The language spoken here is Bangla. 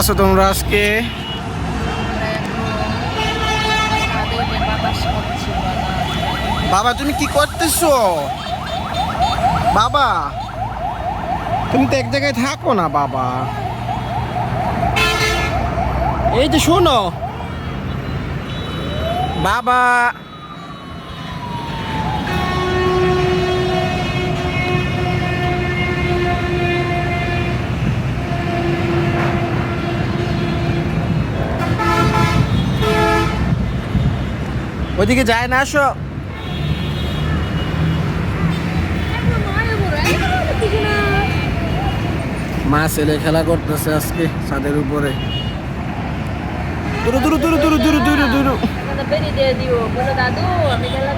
আছো তোমরা আজকে? বাবা, তুমি কি করতেছো? বাবা, তুমি তো এক জায়গায় থাকো না, বাবা। এই যে শোনো। বাবা ওইদিকে যায় না, আসো। মা ছেলে খেলা করতেছে আজকে ছাদের উপরে। দূর দূর দূর দূর দূর দূর দূর দাদু, আমি খেলা